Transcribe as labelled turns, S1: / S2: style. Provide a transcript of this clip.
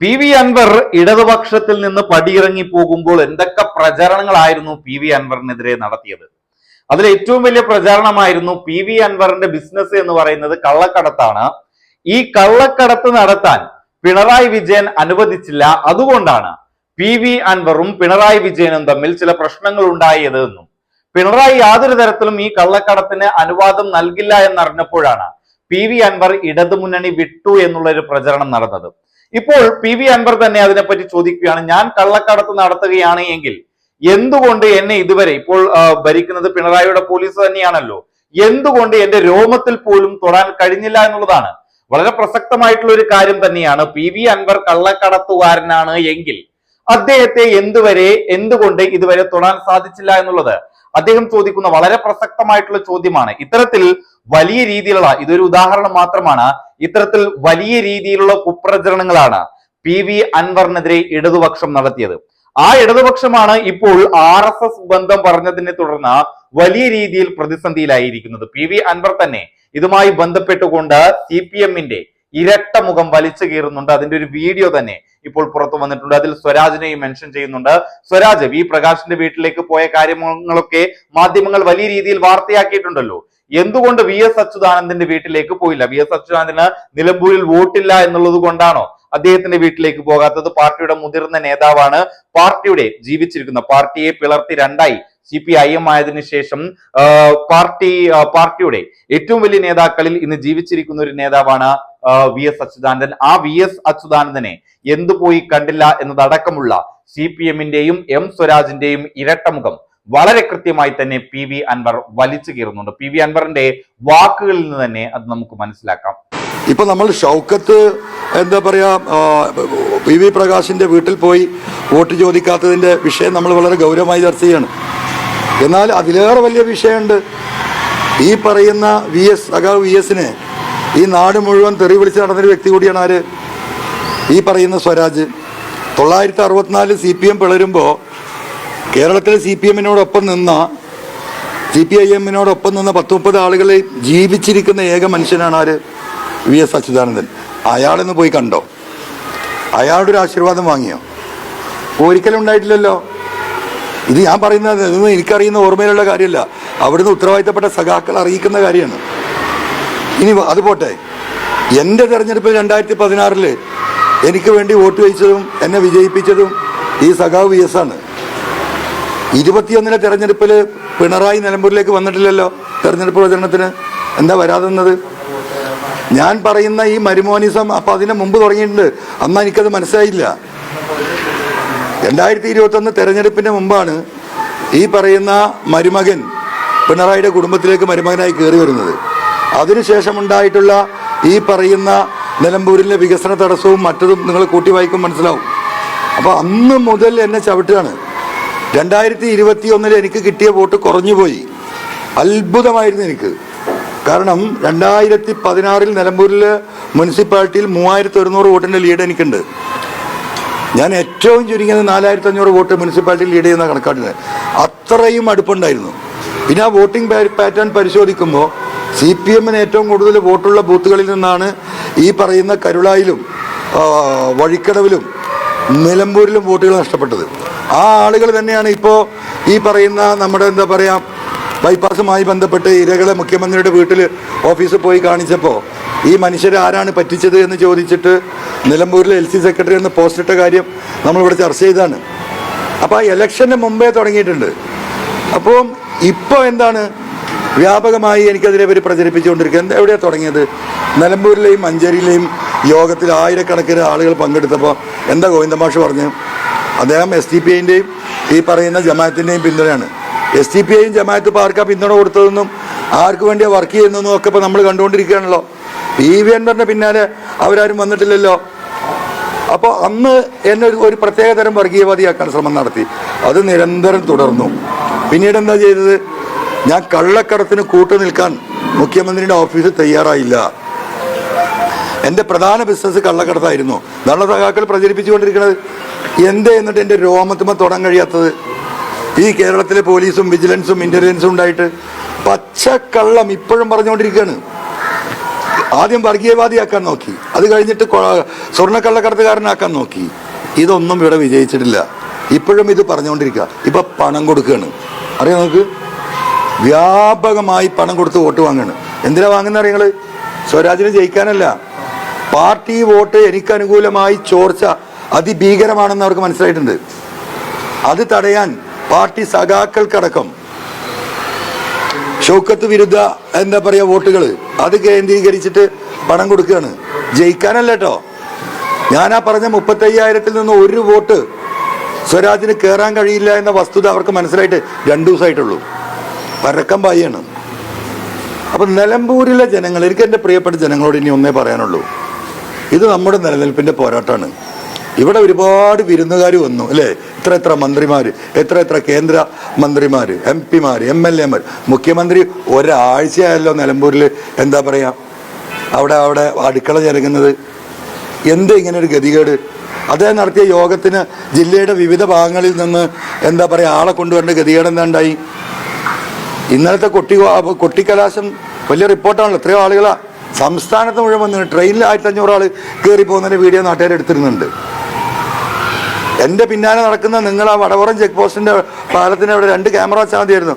S1: P V Anwar ഇടതുപക്ഷത്തിൽ നിന്ന് പടിയിറങ്ങി പോകുമ്പോൾ എന്തൊക്കെ പ്രചരണങ്ങളായിരുന്നു പി വി അൻവറിനെതിരെ നടത്തിയത്? അതിൽ ഏറ്റവും വലിയ പ്രചാരണമായിരുന്നു പി വി അൻവറിന്റെ ബിസിനസ് എന്ന് പറയുന്നത് കള്ളക്കടത്താണ്. ഈ കള്ളക്കടത്ത് നടത്താൻ പിണറായി വിജയൻ അനുവദിച്ചില്ല. അതുകൊണ്ടാണ് പി വി അൻവറും പിണറായി വിജയനും തമ്മിൽ ചില പ്രശ്നങ്ങൾ ഉണ്ടായത് എന്നും. പിണറായി യാതൊരു തരത്തിലും ഈ കള്ളക്കടത്തിന് അനുവാദം നൽകില്ല എന്നറിഞ്ഞപ്പോഴാണ് പി വി അൻവർ ഇടതുമുന്നണി വിട്ടു എന്നുള്ള ഒരു പ്രചരണം നടന്നത്. ഇപ്പോൾ പി വി അൻവർ തന്നെ അതിനെപ്പറ്റി ചോദിക്കുകയാണ്. ഞാൻ കള്ളക്കടത്ത് നടത്തുകയാണ് എങ്കിൽ എന്തുകൊണ്ട് എന്നെ ഇതുവരെ ഇപ്പോൾ ഭരിക്കുന്നത് പിണറായിയുടെ പോലീസ് തന്നെയാണല്ലോ. എന്തുകൊണ്ട് എന്റെ രോമത്തിൽ പോലും തൊടാൻ കഴിഞ്ഞില്ല എന്നുള്ളതാണ്. വളരെ പ്രസക്തമായിട്ടുള്ള ഒരു കാര്യം തന്നെയാണ്. പി വി അൻവർ കള്ളക്കടത്തുകാരനാണ് എങ്കിൽ അദ്ദേഹത്തെ എന്തുവരെ എന്തുകൊണ്ട് ഇതുവരെ തൊടാൻ സാധിച്ചില്ല എന്നുള്ളത് അദ്ദേഹം ചോദിക്കുന്ന വളരെ പ്രസക്തമായിട്ടുള്ള ചോദ്യമാണ്. ഇത്തരത്തിൽ വലിയ രീതിയിലുള്ള ഇതൊരു ഉദാഹരണം മാത്രമാണ് ഇത്തരത്തിൽ വലിയ രീതിയിലുള്ള കുപ്രചരണങ്ങളാണ് പി വി അൻവറിനെതിരെ ഇടതുപക്ഷം നടത്തിയത്. ആ ഇടതുപക്ഷമാണ് ഇപ്പോൾ ആർ എസ് എസ് ബന്ധം പറഞ്ഞതിനെ തുടർന്ന് വലിയ രീതിയിൽ പ്രതിസന്ധിയിലായിരിക്കുന്നത്. പി വി അൻവർ തന്നെ ഇതുമായി ബന്ധപ്പെട്ടുകൊണ്ട് സി പി എമ്മിന്റെ ഇരട്ട മുഖം വലിച്ചു കീറുന്നുണ്ട്. അതിന്റെ ഒരു വീഡിയോ തന്നെ ഇപ്പോൾ പുറത്തു വന്നിട്ടുണ്ട്. അതിൽ സ്വരാജിനെയും മെൻഷൻ ചെയ്യുന്നുണ്ട്. സ്വരാജ് വി പ്രകാശിന്റെ വീട്ടിലേക്ക് പോയ കാര്യങ്ങളൊക്കെ മാധ്യമങ്ങൾ വലിയ രീതിയിൽ വാർത്തയാക്കിയിട്ടുണ്ടല്ലോ. എന്തുകൊണ്ട് വി എസ് അച്യുതാനന്ദന്റെ വീട്ടിലേക്ക് പോയില്ല? വി എസ് അച്യുതാനന്ദന് നിലമ്പൂരിൽ വോട്ടില്ല എന്നുള്ളത് കൊണ്ടാണോ അദ്ദേഹത്തിന്റെ വീട്ടിലേക്ക് പോകാത്തത്? പാർട്ടിയുടെ മുതിർന്ന നേതാവാണ് പാർട്ടിയുടെ ജീവിച്ചിരിക്കുന്ന പാർട്ടിയെ പിളർത്തി രണ്ടായി. സി പി ഐ എം ആയതിനു ശേഷം പാർട്ടി പാർട്ടിയുടെ ഏറ്റവും വലിയ നേതാക്കളിൽ ഇന്ന് ജീവിച്ചിരിക്കുന്ന ഒരു നേതാവാണ് വി എസ് അച്യുതാനന്ദൻ. ആ വി എസ് അച്യുതാനന്ദനെ എന്തു പോയി കണ്ടില്ല എന്നതടക്കമുള്ള സി പി എമ്മിന്റെയും എം സ്വരാജിന്റെയും ഇരട്ടമുഖം വളരെ കൃത്യമായി തന്നെ പി വി അൻവർ വലിച്ചു കീറുന്നുണ്ട്. പി വി അൻവറിന്റെ വാക്കുകളിൽ നിന്ന് തന്നെ അത് നമുക്ക് മനസ്സിലാക്കാം.
S2: ഇപ്പൊ നമ്മൾ ഷൗക്കത്ത് എന്താ പറയാ പി വി പ്രകാശിന്റെ വീട്ടിൽ പോയി വോട്ട് ചോദിക്കാത്തതിന്റെ വിഷയം നമ്മൾ വളരെ ഗൗരവമായി ചർച്ച ചെയ്യാണ്. എന്നാൽ അതിലേറെ വലിയ വിഷയമുണ്ട്. ഈ പറയുന്ന വി എസ് സഖാവ് വി എസിനെ ഈ നാട് മുഴുവൻ തെറി വിളിച്ച് നടന്നൊരു വ്യക്തി കൂടിയാണ് ആര്? ഈ പറയുന്ന സ്വരാജ്. തൊള്ളായിരത്തി അറുപത്തിനാല് സി പി എം പിളരുമ്പോൾ കേരളത്തിലെ സി പി എമ്മിനോടൊപ്പം നിന്ന സി പി ഐ എമ്മിനോടൊപ്പം നിന്ന പത്ത് മുപ്പത് ആളുകളെ ജീവിച്ചിരിക്കുന്ന ഏക മനുഷ്യനാണ് ആര്? V S Achuthanandan. അയാളെന്ന് പോയി കണ്ടോ? അയാളുടെ ഒരു ആശീർവാദം വാങ്ങിയോ? ഒരിക്കലും ഉണ്ടായിട്ടില്ലല്ലോ. ഇത് ഞാൻ പറയുന്നത് ഇതൊന്നും എനിക്കറിയുന്ന ഓർമ്മയിലുള്ള കാര്യമല്ല. അവിടുന്ന് ഉത്തരവാദിത്തപ്പെട്ട സഖാക്കൾ അറിയിക്കുന്ന കാര്യമാണ്. ഇനി അത് പോട്ടെ. എന്റെ തെരഞ്ഞെടുപ്പിൽ രണ്ടായിരത്തി പതിനാറിൽ എനിക്ക് വേണ്ടി വോട്ട് ചോദിച്ചതും എന്നെ വിജയിപ്പിച്ചതും ഈ സഖാവ് വി എസ് ആണ്. ഇരുപത്തിയൊന്നിലെ തെരഞ്ഞെടുപ്പിൽ പിണറായി നിലമ്പൂരിലേക്ക് വന്നിട്ടില്ലല്ലോ തെരഞ്ഞെടുപ്പ് പ്രചരണത്തിന്. എന്താ വരാതെന്നത്? ഞാൻ പറയുന്ന ഈ മരുമോനിസം അപ്പൊ അതിന് മുമ്പ് തുടങ്ങിയിട്ടുണ്ട്. അന്ന് എനിക്കത് മനസ്സിലായില്ല. രണ്ടായിരത്തി ഇരുപത്തൊന്ന് തെരഞ്ഞെടുപ്പിന് മുമ്പാണ് ഈ പറയുന്ന മരുമകൻ പിണറായിയുടെ കുടുംബത്തിലേക്ക് മരുമകനായി കയറി വരുന്നത്. അതിനുശേഷം ഉണ്ടായിട്ടുള്ള ഈ പറയുന്ന നിലമ്പൂരിലെ വികസന തടസ്സവും മറ്റതും നിങ്ങൾ കൂട്ടി വായിക്കും മനസ്സിലാവും. അപ്പോൾ അന്ന് മുതൽ എന്നെ ചവിട്ടുകയാണ്. രണ്ടായിരത്തി ഇരുപത്തി ഒന്നിൽ എനിക്ക് കിട്ടിയ വോട്ട് കുറഞ്ഞുപോയി. അത്ഭുതമായിരുന്നു എനിക്ക്. കാരണം രണ്ടായിരത്തി പതിനാറിൽ നിലമ്പൂരിൽ മുനിസിപ്പാലിറ്റിയിൽ മൂവായിരത്തി ഒരുന്നൂറ് വോട്ടിന്റെ ലീഡ് എനിക്കുണ്ട്. ഞാൻ ഏറ്റവും ചുരുങ്ങിയത് നാലായിരത്തി അഞ്ഞൂറ് വോട്ട് മുനിസിപ്പാലിറ്റി ലീഡ് ചെയ്യുന്ന കണക്കാട്ടിന് അത്രയും അടുപ്പുണ്ടായിരുന്നു. പിന്നെ ആ വോട്ടിംഗ് പാറ്റേൺ പരിശോധിക്കുമ്പോൾ സി പി എമ്മിന് ഏറ്റവും കൂടുതൽ വോട്ടുള്ള ബൂത്തുകളിൽ നിന്നാണ് ഈ പറയുന്ന കരുളായിലും വഴിക്കടവിലും നിലമ്പൂരിലും വോട്ടുകൾ നഷ്ടപ്പെട്ടത്. ആ ആളുകൾ തന്നെയാണ് ഇപ്പോൾ ഈ പറയുന്ന നമ്മുടെ എന്താ പറയുക ബൈപ്പാസുമായി ബന്ധപ്പെട്ട് ഇരകളെ മുഖ്യമന്ത്രിയുടെ വീട്ടിൽ ഓഫീസിൽ പോയി കാണിച്ചപ്പോൾ ഈ മനുഷ്യരെ ആരാണ് പറ്റിച്ചത് എന്ന് ചോദിച്ചിട്ട് നിലമ്പൂരിലെ എൽ സി സെക്രട്ടറി എന്ന് പോസ്റ്റ് ഇട്ട കാര്യം നമ്മളിവിടെ ചർച്ച ചെയ്താണ് അപ്പോൾ ആ ഇലക്ഷന് മുമ്പേ തുടങ്ങിയിട്ടുണ്ട്. അപ്പോൾ ഇപ്പോൾ എന്താണ്? വ്യാപകമായി എനിക്കതിനെ ഇവർ പ്രചരിപ്പിച്ചുകൊണ്ടിരിക്കുക എന്താ എവിടെയാണ് തുടങ്ങിയത്? നിലമ്പൂരിലെയും മഞ്ചേരിയിലെയും യോഗത്തിൽ ആയിരക്കണക്കിന് ആളുകൾ പങ്കെടുത്തപ്പോൾ എന്താ ഗോവിന്ദമാഷ് പറഞ്ഞു? അദ്ദേഹം എസ് ഡി പി ഐന്റെയും ഈ പറയുന്ന ജമാഅത്തിന്റെയും പിന്തുണയാണ്. എസ് ഡി പി ഐയും ജമാഅത്ത് പാർക്കാ പിന്തുണ കൊടുത്തതെന്നും ആർക്ക് വേണ്ടിയാണ് വർക്ക് ചെയ്യുന്നതെന്നും ഒക്കെ ഇപ്പോൾ നമ്മൾ കണ്ടുകൊണ്ടിരിക്കുകയാണല്ലോ. പി വി അൻവറിന്റെ പിന്നാലെ അവരാരും വന്നിട്ടില്ലല്ലോ. അപ്പോൾ അന്ന് എന്നെ ഒരു- ഒരു പ്രത്യേക തരം വർഗീയവാദിയാക്കാൻ ശ്രമം നടത്തി. അത് നിരന്തരം തുടർന്നു. പിന്നീട് എന്താ ചെയ്തത്? ഞാൻ കള്ളക്കടത്തിന് കൂട്ടു നിൽക്കാൻ മുഖ്യമന്ത്രിയുടെ ഓഫീസ് തയ്യാറായില്ല. എന്റെ പ്രധാന ബിസിനസ് കള്ളക്കടത്തായിരുന്നു. നല്ല സഖാക്കൾ പ്രചരിപ്പിച്ചുകൊണ്ടിരിക്കുന്നത് എന്തേ എന്നിട്ട് എന്റെ രോമത്തുമ തൊടാൻ കഴിയാത്തത്? ഈ കേരളത്തിലെ പോലീസും വിജിലൻസും ഇന്റലിജൻസും ഉണ്ടായിട്ട് പച്ചക്കള്ളം ഇപ്പോഴും പറഞ്ഞുകൊണ്ടിരിക്കുകയാണ്. ആദ്യം വർഗീയവാദിയാക്കാൻ നോക്കി. അത് കഴിഞ്ഞിട്ട് സ്വർണക്കള്ളക്കടത്തുകാരനാക്കാൻ നോക്കി. ഇതൊന്നും ഇവിടെ വിജയിച്ചിട്ടില്ല. ഇപ്പോഴും ഇത് പറഞ്ഞുകൊണ്ടിരിക്കുക. ഇപ്പം പണം കൊടുക്കുകയാണ്. അറിയാം നമുക്ക് വ്യാപകമായി പണം കൊടുത്ത് വോട്ട് വാങ്ങുകയാണ്. എന്തിനാ വാങ്ങുന്ന അറിയങ്ങൾ സ്വരാജിനെ ജയിക്കാനല്ല. പാർട്ടി വോട്ട് എനിക്ക് അനുകൂലമായി ചോർച്ച അതിഭീകരമാണെന്ന് അവർക്ക് മനസ്സിലായിട്ടുണ്ട്. അത് തടയാൻ പാർട്ടി സഖാക്കൾക്കടക്കം ഷൗക്കത്ത് വിരുദ്ധ എന്താ പറയുക വോട്ടുകൾ അത് കേന്ദ്രീകരിച്ചിട്ട് പണം കൊടുക്കുകയാണ്. ജയിക്കാനല്ല കേട്ടോ ഞാൻ ആ പറഞ്ഞ മുപ്പത്തയ്യായിരത്തിൽ നിന്ന് ഒരു വോട്ട് സ്വരാജിന് കയറാൻ കഴിയില്ല എന്ന വസ്തുത അവർക്ക് മനസ്സിലായിട്ട് രണ്ടു ദിവസമായിട്ടുള്ളൂ. പരക്കം പായാണ് അപ്പം നിലമ്പൂരിലെ ജനങ്ങൾ എനിക്ക് എന്റെ പ്രിയപ്പെട്ട ജനങ്ങളോട് ഇനി ഒന്നേ പറയാനുള്ളൂ. ഇത് നമ്മുടെ നിലനിൽപ്പിന്റെ പോരാട്ടമാണ്. ഇവിടെ ഒരുപാട് വിരുന്നുകാർ വന്നു അല്ലേ? എത്ര എത്ര മന്ത്രിമാർ എത്ര എത്ര കേന്ദ്ര മന്ത്രിമാർ എം പിമാർ എം എൽ എമാർ മുഖ്യമന്ത്രി ഒരാഴ്ചയായല്ലോ നിലമ്പൂരിൽ എന്താ പറയുക അവിടെ അവിടെ അടുക്കള ചെറുങ്ങുന്നത് എന്ത് ഇങ്ങനെ ഒരു ഗതികേട്? അദ്ദേഹം നടത്തിയ യോഗത്തിന് ജില്ലയുടെ വിവിധ ഭാഗങ്ങളിൽ നിന്ന് എന്താ പറയുക ആളെ കൊണ്ടുവരേണ്ട ഗതികേട് എന്താ ഉണ്ടായി ഇന്നലത്തെ കൊട്ടി കൊട്ടിക്കലാശം വലിയ റിപ്പോർട്ടാണല്ലോ എത്രയോ ആളുകളാ സംസ്ഥാനത്ത് മുഴുവൻ വന്നു ട്രെയിനിൽ ആയിരത്തി അഞ്ഞൂറ് ആൾ കയറി പോകുന്നതിന്റെ വീഡിയോ നാട്ടുകാർ എടുത്തിരുന്നുണ്ട്. എന്റെ പിന്നാലെ നടക്കുന്ന നിങ്ങൾ ആ വടവറം ചെക്ക് പോസ്റ്റിന്റെ പാലത്തിന് അവിടെ രണ്ട് ക്യാമറ വെച്ചാൽ മതിയായിരുന്നു.